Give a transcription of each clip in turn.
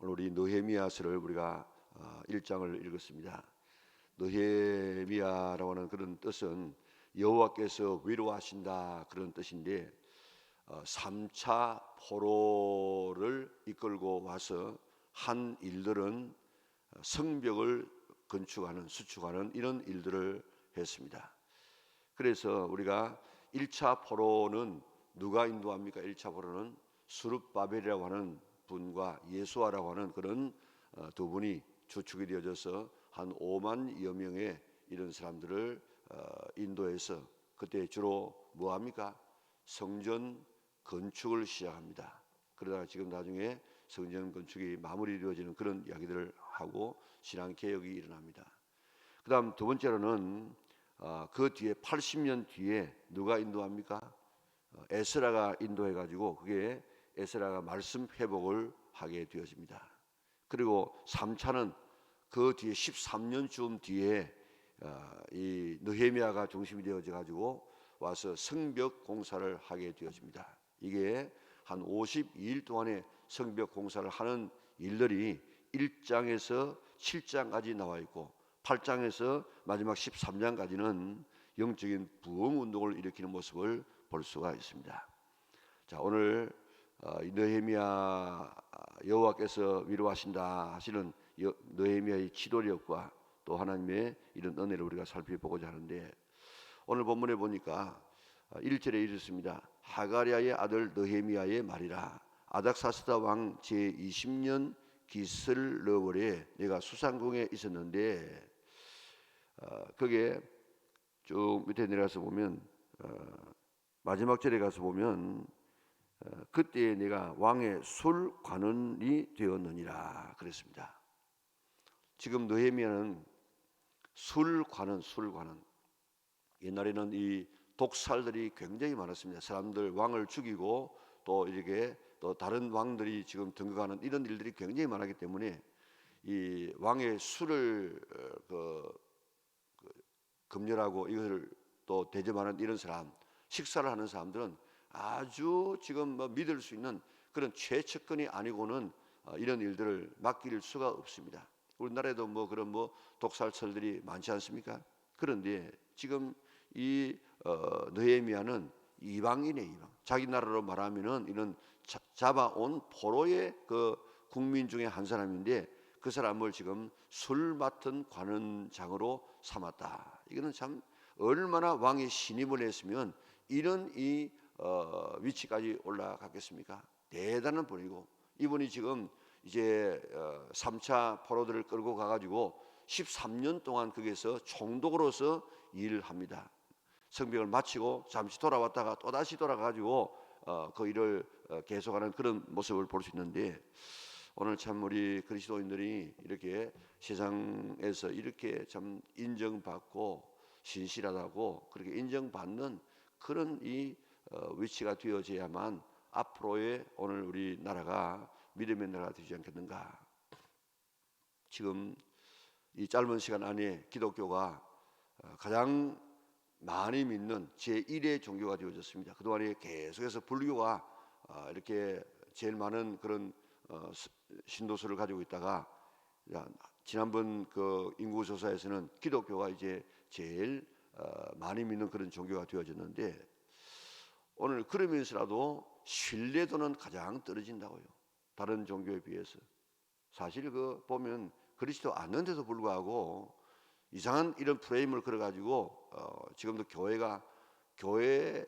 오늘 우리 느헤미야서를 우리가 어, 1장을 읽었습니다. 느헤미야라고 하는 그런 뜻은 여호와께서 위로하신다 그런 뜻인데 어, 3차 포로를 이끌고 와서 한 일들은 어, 성벽을 건축하는 수축하는 이런 일들을 했습니다. 그래서 우리가 1차 포로는 누가 인도합니까? 1차 포로는 수룹바벨이라고 하는 분과 예수아라고 하는 그런 어, 두 분이 주축이 되어져서 한 5만여 명의 이런 사람들을 어, 인도해서 그때 주로 뭐 합니까? 성전 건축을 시작합니다. 그러다가 지금 나중에 성전 건축이 마무리되어지는 그런 이야기들을 하고 신앙 개혁이 일어납니다. 그다음 두 번째로는 어, 그 뒤에 80년 뒤에 누가 인도합니까? 어, 에스라가 인도해 가지고 그게 에스라가 말씀 회복을 하게 되어집니다. 그리고 3차는 그 뒤에 13년쯤 뒤에 어, 이 느헤미야가 중심이 되어져 가지고 와서 성벽 공사를 하게 되어집니다. 이게 한 52일 동안의 성벽 공사를 하는 일들이 1장에서 7장까지 나와 있고 8장에서 마지막 13장까지는 영적인 부흥 운동을 일으키는 모습을 볼 수가 있습니다. 자, 오늘 느헤미야 여호와께서 위로하신다 하시는 여- 느헤미야의 지도력과 또 하나님의 이런 은혜를 우리가 살펴보고자 하는데 오늘 본문에 보니까 1절에 이렇습니다. 하가리아의 아들 느헤미야의 말이라 아닥사스다 왕 제20년 기슬러월에 내가 수상궁에 있었는데 어, 그게 쭉 밑에 내려가서 보면 어, 마지막 절에 가서 보면 어, 그때 내가 왕의 술 관원이 되었느니라 그랬습니다. 지금 느헤미야는 술 관원, 술 관원. 옛날에는 이 독살들이 굉장히 많았습니다. 사람들 왕을 죽이고 또 이렇게 또 다른 왕들이 지금 등극하는 이런 일들이 굉장히 많았기 때문에 이 왕의 술을 어, 그, 그 금렬하고 이것을 또 대접하는 이런 사람, 식사를 하는 사람들은 아주 지금 뭐 믿을 수 있는 그런 최측근이 아니고는 어, 이런 일들을 맡길 수가 없습니다. 우리나라에도 뭐 그런 뭐 독살설들이 많지 않습니까? 그런데 지금 이 어, 느헤미야는 이방인의 이방. 자기 나라로 말하면은 이런 자- 잡아온 포로의 그 국민 중에 한 사람인데 그 사람을 지금 술 맡은 관원장으로 삼았다. 이거는 참 얼마나 왕의 신임을 했으면 이런 이 어, 위치까지 올라갔겠습니까? 대단한 분이고 이분이 지금 이제 어, 3차 포로들을 끌고 가가지고 13년 동안 거기에서 총독으로서 일을 합니다. 성벽을 마치고 잠시 돌아왔다가 또 다시 돌아가지고 어, 그 일을 어, 계속하는 그런 모습을 볼 수 있는데 오늘 참 우리 그리스도인들이 이렇게 세상에서 이렇게 참 인정받고 신실하다고 그렇게 인정받는 그런 이 어, 위치가 되어져야만 앞으로의 오늘 우리 나라가 믿음의 나라가 되지 않겠는가? 지금 이 짧은 시간 안에 기독교가 어, 가장 많이 믿는 제1의 종교가 되어졌습니다. 그동안에 계속해서 불교가 어, 이렇게 제일 많은 그런 어, 스- 신도수를 가지고 있다가 야, 지난번 그 인구 조사에서는 기독교가 이제 제일 어, 많이 믿는 그런 종교가 되어졌는데 오늘 그러면서라도 신뢰도는 가장 떨어진다고요. 다른 종교에 비해서 사실 그 보면 그리스도 않는데도 불구하고 이상한 이런 프레임을 걸어가지고 어, 지금도 교회가 교회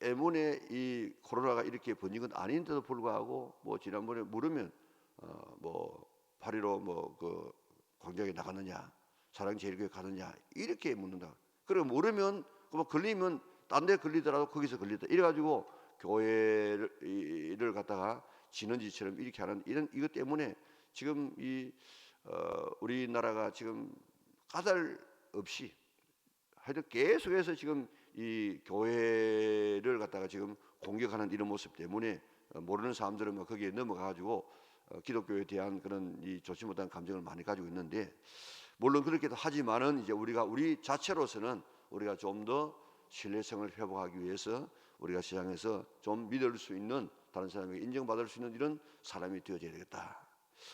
때문에 이 코로나가 이렇게 번진 건 아닌데도 불구하고 뭐 지난번에 물으면 어, 뭐 파리로 뭐 그 광장에 나갔느냐 사랑제일교회 가느냐 이렇게 묻는다. 그리고 모르면 뭐 걸리면 딴 데 걸리더라도 거기서 걸리다. 이래가지고 교회를 갖다가 지는지처럼 이렇게 하는 이런 이것 때문에 지금 이 어, 우리나라가 지금 까닭 없이 하여튼 계속해서 지금 이 교회를 갖다가 지금 공격하는 이런 모습 때문에 어, 모르는 사람들은 뭐 거기에 넘어가가지고 어, 기독교에 대한 그런 이 좋지 못한 감정을 많이 가지고 있는데 물론 그렇게도 하지만은 이제 우리가 우리 자체로서는 우리가 좀 더 신뢰성을 회복하기 위해서 우리가 시장에서 좀 믿을 수 있는 다른 사람에게 인정받을 수 있는 이런 사람이 되어져야 되겠다.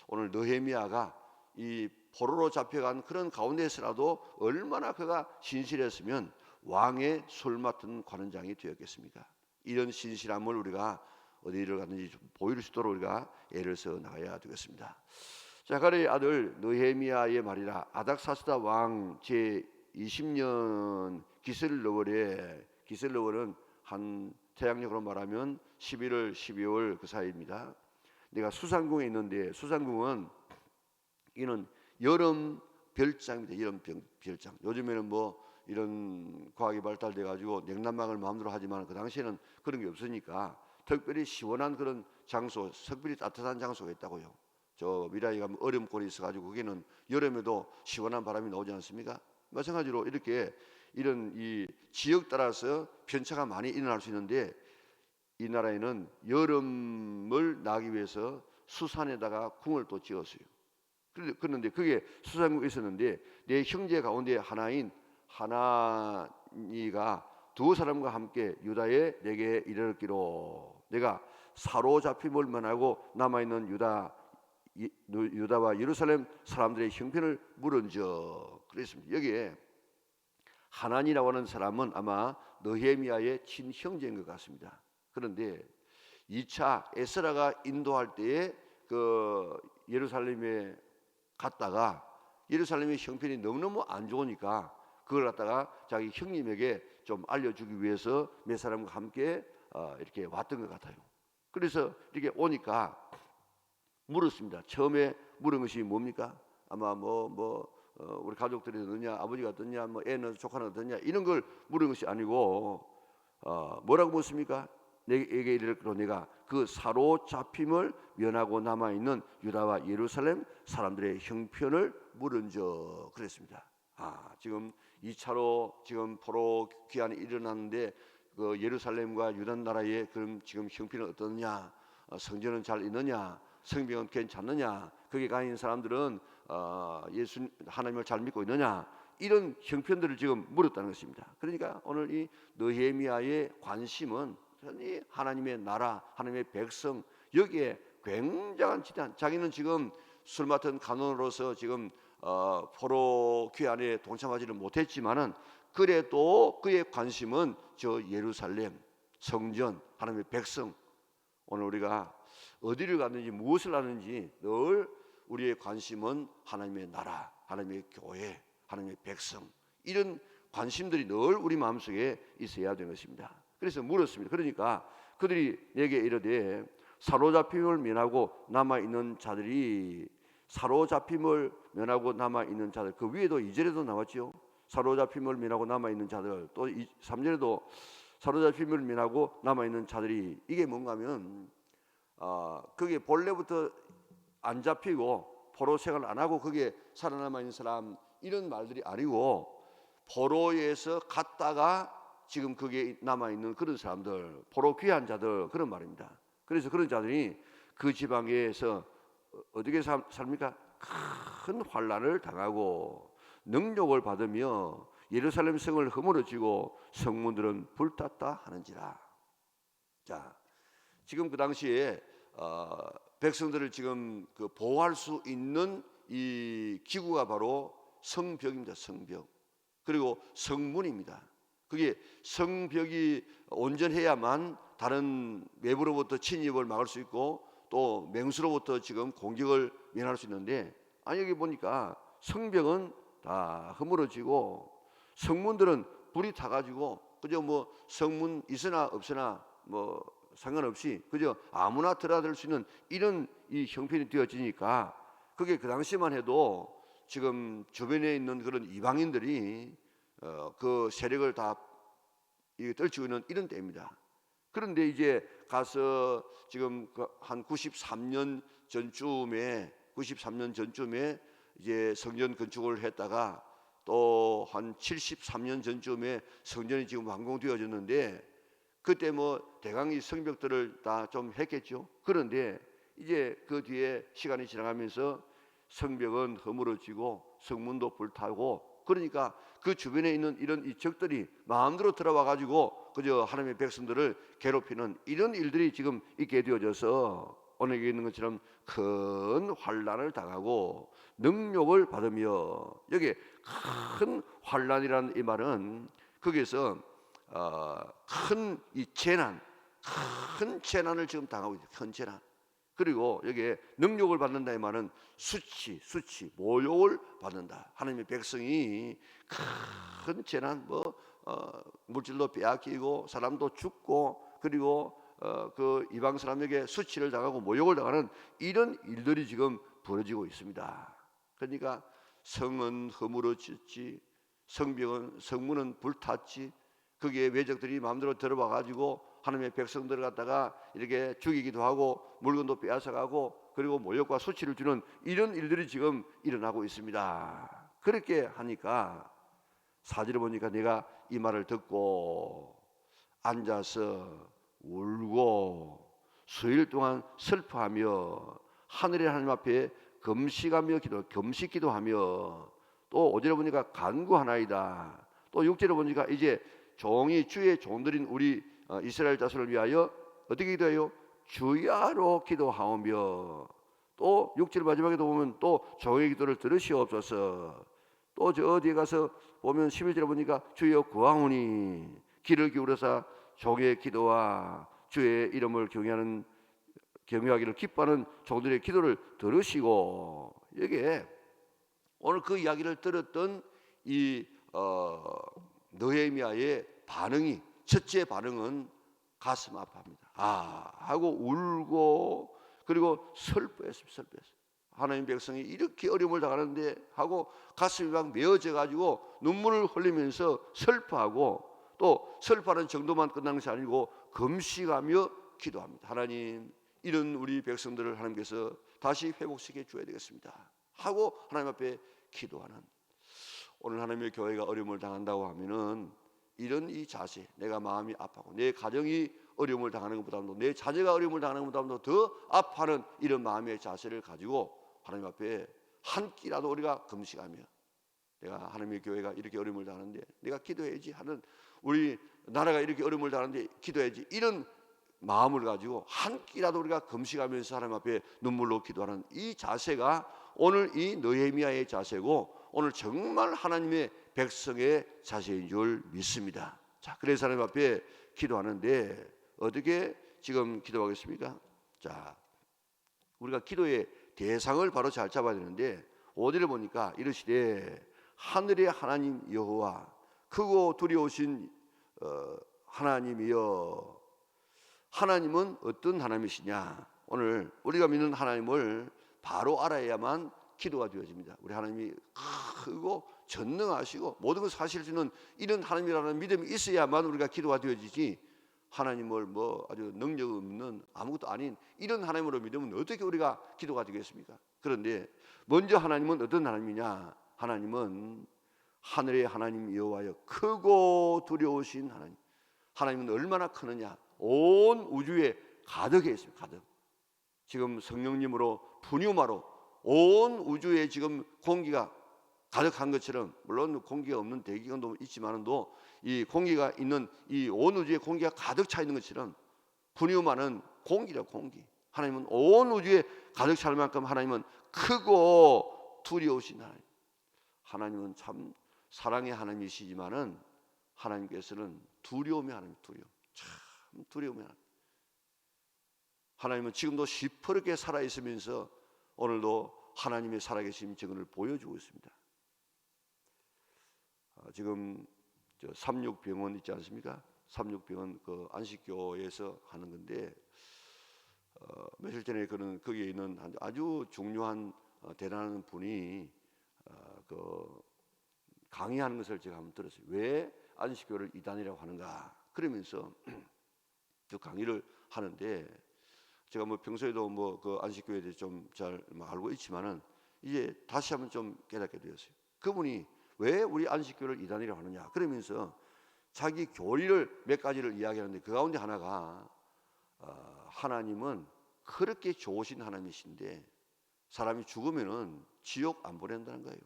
오늘 느헤미야가 이 포로로 잡혀간 그런 가운데서라도 얼마나 그가 신실했으면 왕의 술 맡은 관원장이 되었겠습니까? 이런 신실함을 우리가 어디를 갔는지 좀 보일 수 있도록 우리가 애를 써 나가야 되겠습니다. 자가의 아들 느헤미야의 말이라 아닥사스다 왕 제 20년 기슬러월에 기슬러월은 한 태양력으로 말하면 11월 12월 그 사이입니다. 내가 수상궁에 있는데 수상궁은 이는 여름 별장입니다. 여름 병- 별장. 요즘에는 뭐 이런 과학이 발달돼 가지고 냉난방을 마음대로 하지만 그 당시에는 그런 게 없으니까 특별히 시원한 그런 장소, 특별히 따뜻한 장소가 있다고요. 저 미라이 가면 얼음골이 있어가지고 거기는 여름에도 시원한 바람이 나오지 않습니까? 마찬가지로 이렇게 이런 이 지역 따라서 편차가 많이 일어날 수 있는데 이 나라에는 여름을 나기 위해서 수산에다가 궁을 또 지었어요. 그런데- 그게 수산궁에 있었는데 내 형제 가운데 하나인 하나니가 두 사람과 함께 유다에 내게 이르기로 내가 사로잡힘을 면하고 남아 있는 유다 유다와 예루살렘 사람들의 형편을 물은저 그랬습니다. 여기에 하나니라고 하는 사람은 아마 느헤미야의 친형제인 것 같습니다. 그런데 2차 에스라가 인도할 때에 그 예루살렘에 갔다가 예루살렘의 형편이 너무너무 안 좋으니까 그걸 갖다가 자기 형님에게 좀 알려주기 위해서 몇 사람과 함께 어, 이렇게 왔던 것 같아요. 그래서 이렇게 오니까 물었습니다. 처음에 물은 것이 뭡니까? 아마 뭐 뭐 우리 가족들이 어떠냐, 아버지가 어떠냐, 뭐 애는 조카는 어떠냐 이런 걸 물은 것이 아니고 어, 뭐라고 묻습니까? 내게 이르기로 내가 그 사로잡힘을 면하고 남아 있는 유다와 예루살렘 사람들의 형편을 물은저 그랬습니다. 아 지금 2차로 지금 포로 귀환이 일어났는데 그 예루살렘과 유다 나라의 그럼 지금 형편은 어떠냐? 어, 성전은 잘 있느냐? 성병은 괜찮느냐? 거기 가 있는 사람들은 어, 예수 하나님을 잘 믿고 있느냐? 이런 형편들을 지금 물었다는 것입니다. 그러니까 오늘 이 느헤미야의 관심은 이 하나님의 나라, 하나님의 백성 여기에 굉장한 지단. 자기는 지금 술 맡은 간원으로서 지금 어, 포로 귀환에 동참하지는 못했지만은 그래도 그의 관심은 저 예루살렘 성전 하나님의 백성 오늘 우리가 어디를 갔는지 무엇을 하는지 늘 우리의 관심은 하나님의 나라, 하나님의 교회, 하나님의 백성 이런 관심들이 늘 우리 마음속에 있어야 되는 것입니다. 그래서 물었습니다. 그러니까 그들이 내게 이르되 사로잡힘을 면하고 남아 있는 자들이 사로잡힘을 면하고 남아 있는 자들 그 위에도 2절에도 나왔죠. 사로잡힘을 면하고 남아 있는 자들 또 3절에도 사로잡힘을 면하고 남아 있는 자들이 이게 뭔가면 아 그게 본래부터 안 잡히고 포로 생활 안 하고 그게 살아남아 있는 사람 이런 말들이 아니고 포로에서 갔다가 지금 그게 남아 있는 그런 사람들 포로 귀한 자들 그런 말입니다. 그래서 그런 자들이 그 지방에서 어떻게 삽- 삽니까? 큰 환란을 당하고 능욕을 받으며 예루살렘 성을 허물어지고 성문들은 불탔다 하는지라. 자, 지금 그 당시에 어, 백성들을 지금 그 보호할 수 있는 이 기구가 바로 성벽입니다. 성벽. 그리고 성문입니다. 그게 성벽이 온전해야만 다른 외부로부터 침입을 막을 수 있고 또 맹수로부터 지금 공격을 면할 수 있는데 아니 여기 보니까 성벽은 다 허물어지고 성문들은 불이 타가지고 그저 뭐 성문 있으나 없으나 뭐 상관없이 그저 아무나 들어들 수 있는 이런 이 형편이 되어지니까 그게 그 당시만 해도 지금 주변에 있는 그런 이방인들이 어, 그 세력을 다이 떨치고 있는 이런 때입니다. 그런데 이제 가서 지금 그한 93년 전쯤에 93년 전쯤에 이제 성전 건축을 했다가 또 한 73년 전쯤에 성전이 지금 완공되어졌는데 그때 뭐 대강이 성벽들을 다 좀 했겠죠. 그런데 이제 그 뒤에 시간이 지나가면서 성벽은 허물어지고 성문도 불타고 그러니까 그 주변에 있는 이런 이 적들이 마음대로 들어와 가지고 그저 하나님의 백성들을 괴롭히는 이런 일들이 지금 있게 되어져서 오늘 여기 있는 것처럼 큰 환란을 당하고 능력을 받으며 여기 큰 환란이라는 이 말은 거기에서 어, 큰 이 재난, 큰 재난을 지금 당하고 있어요. 큰 재난. 그리고 여기에 능력을 받는다 이 말은 수치, 수치, 모욕을 받는다. 하나님의 백성이 큰 재난, 뭐 어, 물질도 빼앗기고 사람도 죽고 그리고 어, 그 이방 사람에게 수치를 당하고 모욕을 당하는 이런 일들이 지금 벌어지고 있습니다. 그러니까 성은 허물어졌지, 성벽은 성문은 불탔지, 거기에 외적들이 마음대로 들어와 가지고 하나님의 백성들을 갖다가 이렇게 죽이기도 하고 물건도 빼앗아가고 그리고 모욕과 수치를 주는 이런 일들이 지금 일어나고 있습니다. 그렇게 하니까 사지를 보니까 내가 이 말을 듣고 앉아서 울고 수일 동안 슬퍼하며 하늘의 하나님 앞에 금식하며 기도, 금식 기도하며 또 오절에 보니까 간구하나이다. 또 육절에 보니까 이제 종이 주의 종들인 우리 어, 이스라엘 자손을 위하여 어떻게 기도해요? 주야로 기도하오며 또 육절 마지막에도 보면 또 종의 기도를 들으시옵소서. 또 저 어디에 가서 보면 11절에 보니까 주여 구하오니 귀를 기울여서 종의 기도와 주의 이름을 경외하는 경외하기를 기뻐하는 종들의 기도를 들으시고 여기에 오늘 그 이야기를 들었던 이 어, 느헤미야의 반응이 첫째 반응은 가슴 아파합니다. 아 하고 울고 그리고 슬퍼했습니다. 슬퍼했어요. 하나님 백성이 이렇게 어려움을 당하는데 하고 가슴이 막 메어져 가지고 눈물을 흘리면서 슬퍼하고 또 슬퍼하는 정도만 끝나는 것이 아니고 금식하며 기도합니다. 하나님 이런 우리 백성들을 하나님께서 다시 회복시켜 줘야 되겠습니다. 하고 하나님 앞에 기도하는 오늘 하나님의 교회가 어려움을 당한다고 하면은 이런 이 자세, 내가 마음이 아파고 내 가정이 어려움을 당하는 것보다도 내 자녀가 어려움을 당하는 것보다도 더 아파하는 이런 마음의 자세를 가지고 하나님 앞에 한 끼라도 우리가 금식하며 내가 하나님의 교회가 이렇게 어려움을 당하는데 내가 기도해야지 하는 우리 나라가 이렇게 어려움을 당하는데 기도해야지 이런 마음을 가지고 한 끼라도 우리가 금식하면서 하나님 앞에 눈물로 기도하는 이 자세가 오늘 이 느헤미야의 자세고 오늘 정말 하나님의 백성의 자세인 줄 믿습니다. 자, 그래서 하나님 앞에 기도하는데 어떻게 지금 기도하겠습니까? 자, 우리가 기도의 대상을 바로 잘 잡아야 되는데 어디를 보니까 이르시되 하늘의 하나님 여호와 크고 두려우신 어, 하나님이여 하나님은 어떤 하나님이시냐 오늘 우리가 믿는 하나님을 바로 알아야만 기도가 되어집니다 우리 하나님이 크고 전능하시고 모든 것을 하실 수 있는 이런 하나님이라는 믿음이 있어야만 우리가 기도가 되어지지 하나님을 뭐 아주 능력 없는 아무것도 아닌 이런 하나님으로 믿으면 어떻게 우리가 기도가 되겠습니까? 그런데 먼저 하나님은 어떤 하나님이냐? 하나님은 하늘의 하나님 여호와여 크고 두려우신 하나님. 하나님은 얼마나 크느냐? 온 우주에 가득해 있습니다. 가득. 지금 성령님으로 분유마로 온 우주에 지금 공기가 가득한 것처럼 물론 공기가 없는 대기관도 있지만도 이 공기가 있는 이 온 우주에 공기가 가득 차 있는 것처럼 분유만은 공기라 공기. 하나님은 온 우주에 가득 찰 만큼 하나님은 크고 두려우신 하나님. 하나님은 참 사랑의 하나님이시지만은 하나님께서는 두려움의 하나님, 두려움. 참 두려움의 하나님. 하나님은 지금도 시퍼렇게 살아 있으면서 오늘도 하나님의 살아계신 증언을 보여주고 있습니다. 아, 지금 저 삼육병원 있지 않습니까? 삼육병원 그 안식교에서 하는 건데 어, 며칠 전에 그는 거기에 있는 아주 중요한 어, 대단한 분이 어, 그 강의하는 것을 제가 한번 들었어요. 왜 안식교를 이단이라고 하는가? 그러면서 그 강의를 하는데 제가 뭐 평소에도 뭐 그 안식교에 대해 좀 잘 알고 있지만은 이제 다시 한번 좀 깨닫게 되었어요. 그분이 왜 우리 안식교를 이단이라고 하느냐? 그러면서 자기 교리를 몇 가지를 이야기하는데 그 가운데 하나가 어, 하나님은 그렇게 좋으신 하나님이신데 사람이 죽으면은 지옥 안 보낸다는 거예요.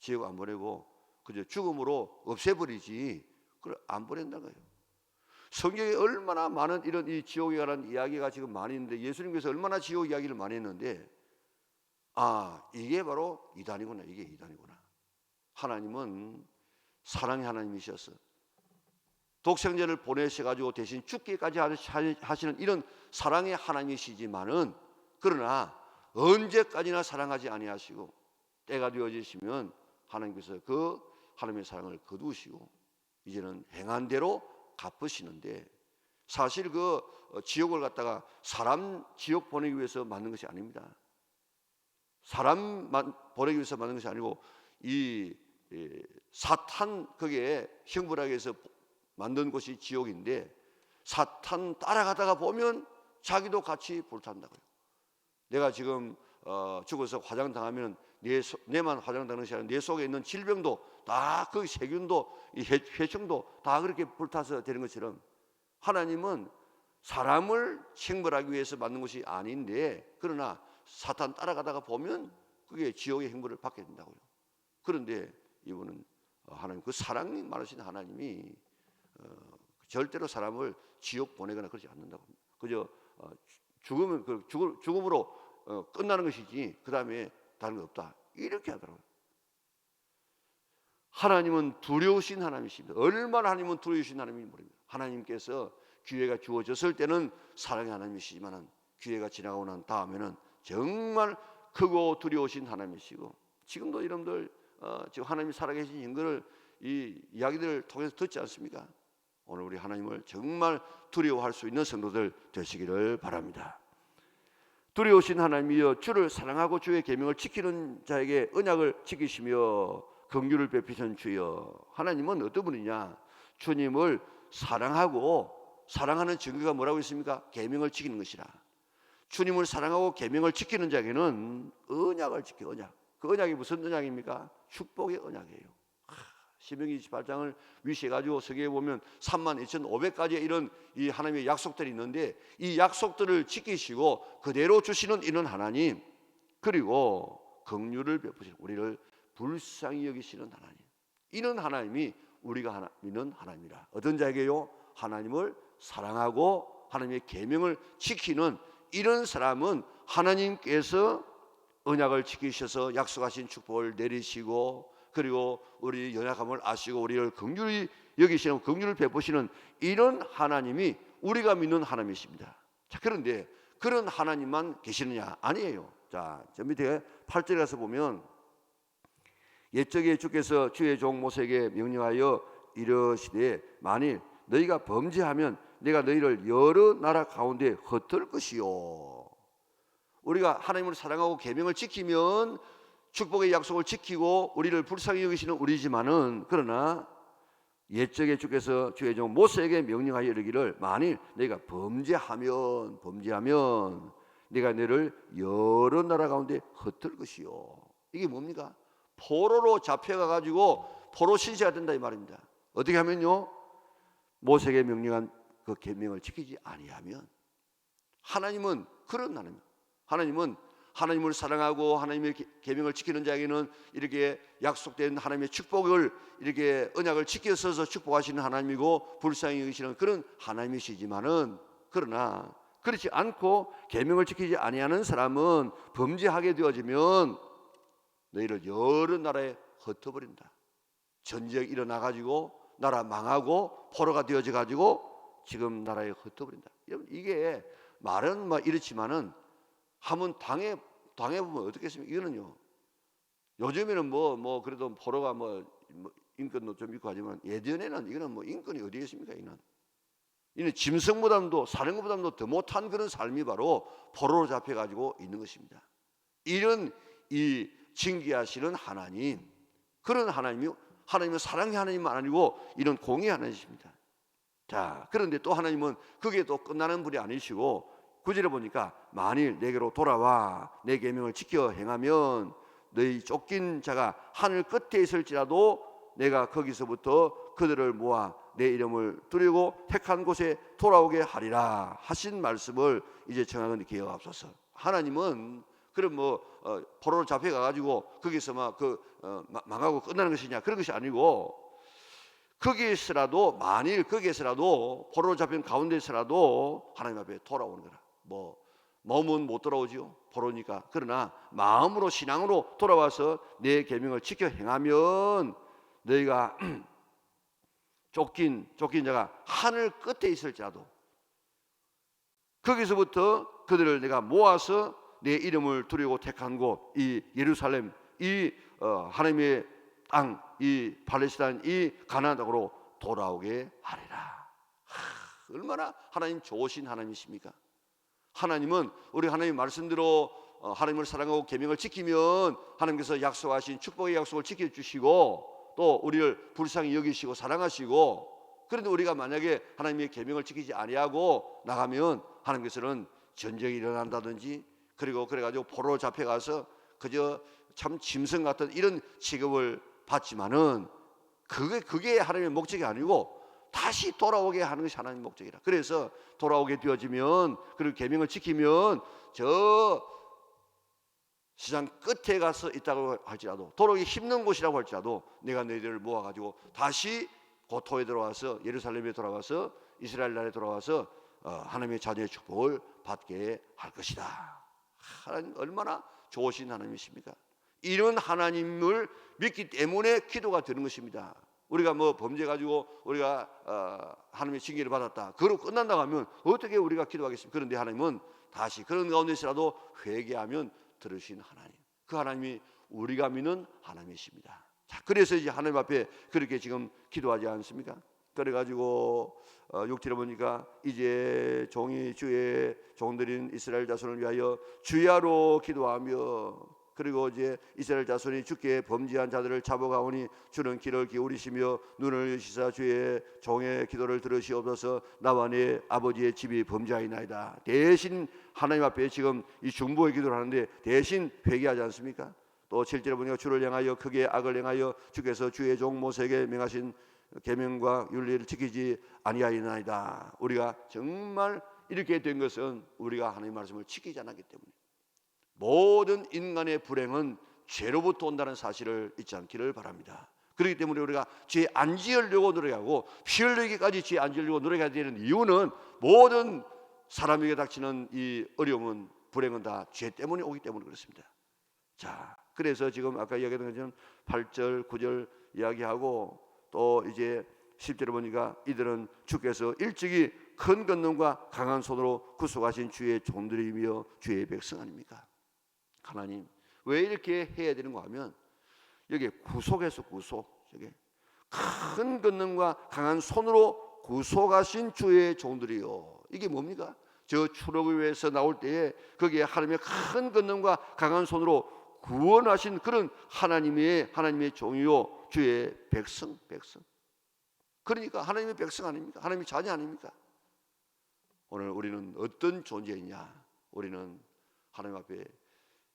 지옥 안 보내고 그저 죽음으로 없애버리지 그걸 안 보낸다는 거예요. 성경에 얼마나 많은 이런 이 지옥에 관한 이야기가 지금 많이 있는데 예수님께서 얼마나 지옥 이야기를 많이 했는데 아 이게 바로 이단이구나 이게 이단이구나. 하나님은 사랑의 하나님이셨어 독생자를 보내셔가지고 대신 죽기까지 하시- 하시는 이런 사랑의 하나님이시지만은 그러나 언제까지나 사랑하지 아니하시고 때가 되어지시면 하나님께서 그 하나님의 사랑을 거두시고 이제는 행한 대로 갚으시는데 사실 그 어, 지옥을 갖다가 사람 지옥 보내기 위해서 만든 것이 아닙니다. 사람 만- 보내기 위해서 만든 것이 아니고 이 예, 사탄 거기에 형벌하기 위해서 만든 곳이 지옥인데 사탄 따라가다가 보면 자기도 같이 불탄다고요. 내가 지금 어, 죽어서 화장 당하면 내 소- 내만 화장 당하는 것이 아니라 내 속에 있는 질병도 다 그 세균도 이 해, 해충도 다 그렇게 불타서 되는 것처럼 하나님은 사람을 형벌하기 위해서 만든 것이 아닌데 그러나 사탄 따라가다가 보면 그게 지옥의 형벌을 받게 된다고요. 그런데 이분은 어, 하나님 그 사랑이 많으신 하나님이 어, 절대로 사람을 지옥 보내거나 그러지 않는다고. 그저 어, 죽으면 그 죽을, 죽음으로 어, 끝나는 것이지 그 다음에 다른 거 없다 이렇게 하더라고요. 하나님은 두려우신 하나님이십니다. 얼마나 하나님은 두려우신 하나님인지 모릅니다. 하나님께서 기회가 주어졌을 때는 사랑의 하나님이시지만은 기회가 지나고 난 다음에는 정말 크고 두려우신 하나님이시고 지금도 여러분들 어, 지금 하나님이 살아계신 인거를 이 이야기들을 통해서 듣지 않습니까? 오늘 우리 하나님을 정말 두려워할 수 있는 성도들 되시기를 바랍니다. 두려우신 하나님이여 주를 사랑하고 주의 계명을 지키는 자에게 언약을 지키시며 긍휼을 베푸신 주여. 하나님은 어떤 분이냐? 주님을 사랑하고 사랑하는 증거가 뭐라고 있습니까? 계명을 지키는 것이라. 주님을 사랑하고 계명을 지키는 자에게는 언약을 지켜 언약. 그 언약이 무슨 언약입니까? 축복의 언약이에요. 시명기 28장을 위시해 가지고 서기에 보면 3만 2,500가지의 이런 이 하나님의 약속들이 있는데 이 약속들을 지키시고 그대로 주시는 이런 하나님. 그리고 긍휼을 베푸시는 우리를 불쌍히 여기시는 하나님 이런 하나님이 우리가 하나, 믿는 하나님이라 어떤 자에게요 하나님을 사랑하고 하나님의 계명을 지키는 이런 사람은 하나님께서 언약을 지키셔서 약속하신 축복을 내리시고 그리고 우리 연약함을 아시고 우리를 긍휼히 여기시는 긍휼을 베푸시는 이런 하나님이 우리가 믿는 하나님이십니다. 자 그런데 그런 하나님만 계시느냐 아니에요. 자 저 밑에 8절에 가서 보면 옛적에 주께서 주의 종 모세에게 명령하여 이르시되 만일 너희가 범죄하면 내가 너희를 여러 나라 가운데 흩을 것이요. 우리가 하나님을 사랑하고 계명을 지키면 축복의 약속을 지키고 우리를 불쌍히 여기시는 우리지만은 그러나 옛적에 주께서 주의 종 모세에게 명령하여 이르기를 만일 내가 범죄하면 범죄하면 내가 너를 여러 나라 가운데 흩을 것이요. 이게 뭡니까? 포로로 잡혀가 가지고 포로 신세가 된다 이 말입니다. 어떻게 하면요? 모세에게 명령한 그 계명을 지키지 아니하면 하나님은 그런 하나님. 하나님은 하나님을 사랑하고 하나님의 계- 계명을 지키는 자에게는 이렇게 약속된 하나님의 축복을 이렇게 언약을 지켜서서 축복하시는 하나님이고 불쌍히 여기시는 그런 하나님이시지만은 그러나 그렇지 않고 계명을 지키지 아니하는 사람은 범죄하게 되어지면 너희를 여러 나라에 흩어버린다. 전쟁 일어나 가지고 나라 망하고 포로가 되어져 가지고 지금 나라에 흩어버린다. 여러분 이게 말은 뭐 이렇지만은 한번 당해 당해 보면 어떻겠습니까? 이거는요. 요즘에는 뭐뭐 그래도 포로가 뭐, 뭐 인권도 좀 있고 하지만 예전에는 이거는 뭐 인권이 어디에 있습니까? 이는 이는 짐승보다도 사령보다도 더 못한 그런 삶이 바로 포로로 잡혀 가지고 있는 것입니다. 이런 이 징계하시는 하나님 그런 하나님이 하나님은 사랑의 하나님만 아니고 이런 공의 하나님이십니다. 자 그런데 또 하나님은 그게 또 끝나는 분이 아니시고 구절에 보니까 만일 내게로 돌아와 내 계명을 지켜 행하면 너희 쫓긴 자가 하늘 끝에 있을지라도 내가 거기서부터 그들을 모아 내 이름을 두르고 택한 곳에 돌아오게 하리라 하신 말씀을 이제 정하건대 기억하옵소서. 하나님은 그럼 뭐 어, 포로로 잡혀가 가지고 거기서 막그 어, 마- 망하고 끝나는 것이냐 그런 것이 아니고 거기에서라도 만일 거기에서라도 포로로 잡힌 가운데서라도 하나님 앞에 돌아오는 거라. 뭐 몸은 못 돌아오지요. 포로니까. 그러나 마음으로 신앙으로 돌아와서 내 계명을 지켜 행하면 너희가 쫓긴 쫓긴 자가 하늘 끝에 있을지라도 거기서부터 그들을 내가 모아서 내 이름을 두려고 택한 곳 이 예루살렘 이 어, 하나님의 땅이 팔레스타인 이 가나안 땅으로 돌아오게 하리라. 하, 얼마나 하나님 좋으신 하나님이십니까? 하나님은 우리 하나님 말씀대로 어, 하나님을 사랑하고 계명을 지키면 하나님께서 약속하신 축복의 약속을 지켜 주시고 또 우리를 불쌍히 여기시고 사랑하시고 그런데 우리가 만약에 하나님의 계명을 지키지 아니하고 나가면 하나님께서는 전쟁이 일어난다든지 그리고 그래가지고 포로로 잡혀가서 그저 참 짐승 같은 이런 취급을 받지만은 그게 그게 하나님의 목적이 아니고 다시 돌아오게 하는 것이 하나님의 목적이라. 그래서 돌아오게 되어지면 그리고 계명을 지키면 저 시장 끝에 가서 있다고 할지라도 돌아오기 힘든 곳이라고 할지라도 내가 너희들을 모아가지고 다시 고토에 들어와서 예루살렘에 돌아와서 이스라엘 나라에 돌아와서 어, 하나님의 자녀의 축복을 받게 할 것이다. 하나님 얼마나 좋으신 하나님이십니까? 이런 하나님을 믿기 때문에 기도가 되는 것입니다. 우리가 뭐 범죄 가지고 우리가 어, 하나님의 징계를 받았다. 그로 끝난다고 하면 어떻게 우리가 기도하겠습니까? 그런데 하나님은 다시 그런 가운데서라도 회개하면 들으신 하나님. 그 하나님이 우리가 믿는 하나님이십니다. 자, 그래서 이제 하나님 앞에 그렇게 지금 기도하지 않습니까? 그래가지고 어, 육티를 보니까 이제 종이 주의 종들인 이스라엘 자손을 위하여 주야로 기도하며 그리고 이제 이스라엘 자손이 주께 범죄한 자들을 잡아가오니 주는 귀를 기울이시며 눈을 여시사 주의 종의 기도를 들으시옵소서 나와 내 아버지의 집이 범죄하이나이다 대신 하나님 앞에 지금 이 중보의 기도를 하는데 대신 회개하지 않습니까? 또 7절에 보니까 주를 향하여 크게 악을 행하여 주께서 주의 종 모세에게 명하신 계명과 윤리를 지키지 아니하이나이다. 우리가 정말 이렇게 된 것은 우리가 하나님의 말씀을 지키지 않았기 때문에 모든 인간의 불행은 죄로부터 온다는 사실을 잊지 않기를 바랍니다. 그렇기 때문에 우리가 죄 안 지으려고 노력하고 피 흘리기까지 죄 안 지으려고 노력해야 되는 이유는 모든 사람에게 닥치는 이 어려움은 불행은 다 죄 때문에 오기 때문에 그렇습니다. 자, 그래서 지금 아까 이야기했던 것처럼 8절, 9절 이야기하고 또 이제 10절에 보니까 이들은 주께서 일찍이 큰 권능과 강한 손으로 구속하신 주의 종들이며 주의 백성 아닙니까? 하나님 왜 이렇게 해야 되는가 하면 여기 구속에서 구속 저게 큰 권능과 강한 손으로 구속하신 주의 종들이요 이게 뭡니까? 저 출애굽에서 나올 때에 거기에 하나님의 큰 권능과 강한 손으로 구원하신 그런 하나님의 하나님의 종이요 주의 백성 백성 그러니까 하나님의 백성 아닙니까? 하나님의 자녀 아닙니까? 오늘 우리는 어떤 존재이냐? 우리는 하나님 앞에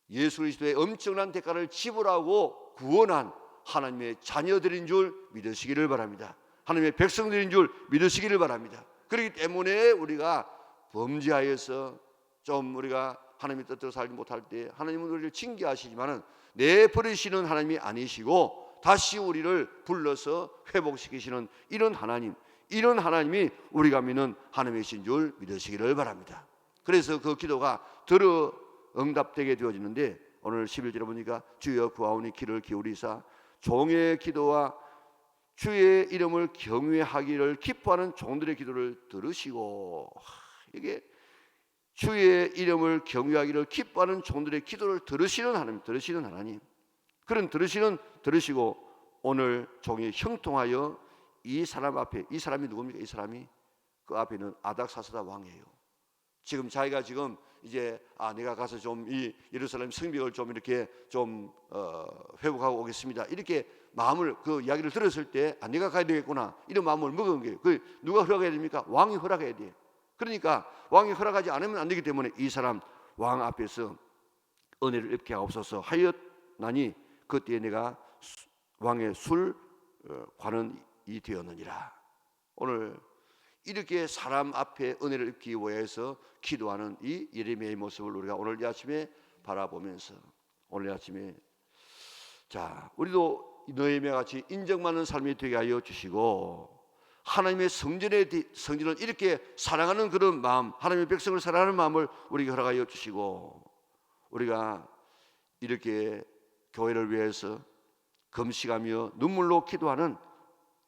예수 그리스도의 엄청난 대가를 지불하고 구원한 하나님의 자녀들인 줄 믿으시기를 바랍니다. 하나님의 백성들인 줄 믿으시기를 바랍니다. 그렇기 때문에 우리가 범죄하여서 좀 우리가 하나님의 뜻대로 살지 못할 때 하나님은 우리를 징계하시지만은 내 버리시는 하나님이 아니시고 다시 우리를 불러서 회복시키시는 이런 하나님, 이런 하나님이 우리가 믿는 하나님이신 줄 믿으시기를 바랍니다. 그래서 그 기도가 들어 응답되게 되어지는데 오늘 11절에 보니까 주여 구하오니 귀를 기울이사 종의 기도와 주의 이름을 경외하기를 기뻐하는 종들의 기도를 들으시고 이게 주의 이름을 경외하기를 기뻐하는 종들의 기도를 들으시는 하나님, 들으시는 하나님. 그런 들으시는 들으시고 오늘 종이 형통하여 이 사람 앞에 이 사람이 누굽니까? 이 사람이 그 앞에는 아닥사스다 왕이에요. 지금 자기가 지금 이제 아 내가 가서 좀 이 예루살렘 성벽을 좀 이렇게 좀 어, 회복하고 오겠습니다. 이렇게 마음을 그 이야기를 들었을 때 아, 내가 가야 되겠구나 이런 마음을 먹은 거예요. 그 누가 허락해야 됩니까? 왕이 허락해야 돼. 그러니까 왕이 허락하지 않으면 안 되기 때문에 이 사람 왕 앞에서 은혜를 입게 하옵소서 하였나니 그때 내가 왕의 술 어, 관원이 되었느니라. 오늘 이렇게 사람 앞에 은혜를 입기 위해서 기도하는 이 예레미야의 모습을 우리가 오늘 이 아침에 바라보면서 오늘 이 아침에 자 우리도 너희와 같이 인정받는 삶이 되게 하여 주시고 하나님의 성전에 대- 성전을 이렇게 사랑하는 그런 마음, 하나님의 백성을 사랑하는 마음을 우리에게 허락하여 주시고 우리가 이렇게 교회를 위해서 금식하며 눈물로 기도하는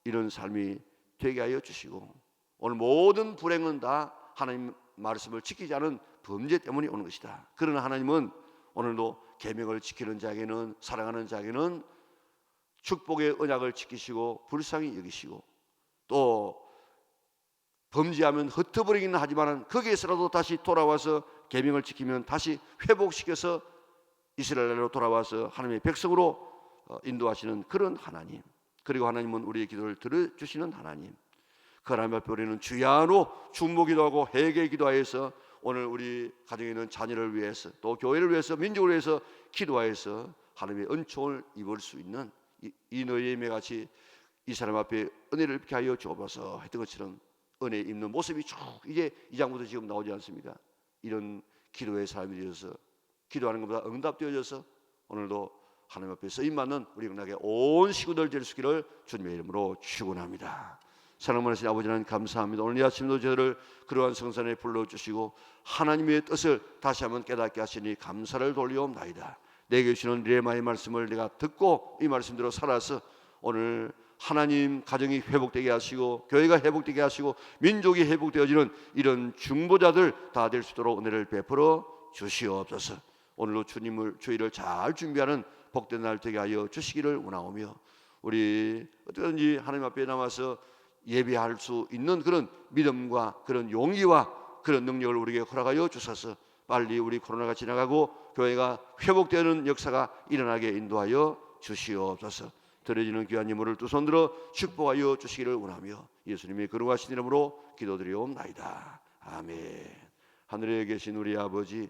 이런 삶이 되게 하여 주시고 오늘 모든 불행은 다 하나님 말씀을 지키지 않은 범죄 때문에 오는 것이다. 그러나 하나님은 오늘도 계명을 지키는 자에게는 사랑하는 자에게는 축복의 언약을 지키시고 불쌍히 여기시고 또 범죄하면 흩어버리기는 하지만은 거기에서라도 다시 돌아와서 계명을 지키면 다시 회복시켜서 이스라엘로 돌아와서 하나님의 백성으로 어, 인도하시는 그런 하나님. 그리고 하나님은 우리의 기도를 들어주시는 하나님. 그 하나님 앞에 우리는 주야로 중보기도하고 회개 기도하여서 오늘 우리 가정에 있는 자녀를 위해서 또 교회를 위해서 민족을 위해서 기도하여서 하나님의 은총을 입을 수 있는 이, 이 너희의 같이 이 사람 앞에 은혜를 입게 하여 주옵소서 했던 것처럼 은혜 입는 모습이 쭉 이제 이 장부터 지금 나오지 않습니다. 이런 기도의 사람이 되어서 기도하는 것보다 응답되어져서 오늘도 하나님 앞에 쓰임 받는 우리 응락의 온 식구들 될 수 있기를 주님의 이름으로 축원합니다. 사랑하는 아버지는 감사합니다. 오늘 이 아침도 저를 그러한 성산에 불러주시고 하나님의 뜻을 다시 한번 깨닫게 하시니 감사를 돌리옵나이다. 내게 주시는 레마의 말씀을 내가 듣고 이 말씀대로 살아서 오늘 하나님 가정이 회복되게 하시고 교회가 회복되게 하시고 민족이 회복되어지는 이런 중보자들 다 될 수 있도록 은혜를 베풀어 주시옵소서. 오늘로 주님을 주의를 잘 준비하는 복된 날 되게 하여 주시기를 원하오며 우리 어떻게든지 하나님 앞에 남아서 예배할 수 있는 그런 믿음과 그런 용기와 그런 능력을 우리에게 허락하여 주셔서 빨리 우리 코로나가 지나가고 교회가 회복되는 역사가 일어나게 인도하여 주시옵소서. 드려지는 귀한 예물을 두 손들어 축복하여 주시기를 원하며 예수님의 거룩하신 이름으로 기도드리옵나이다. 아멘. 하늘에 계신 우리 아버지,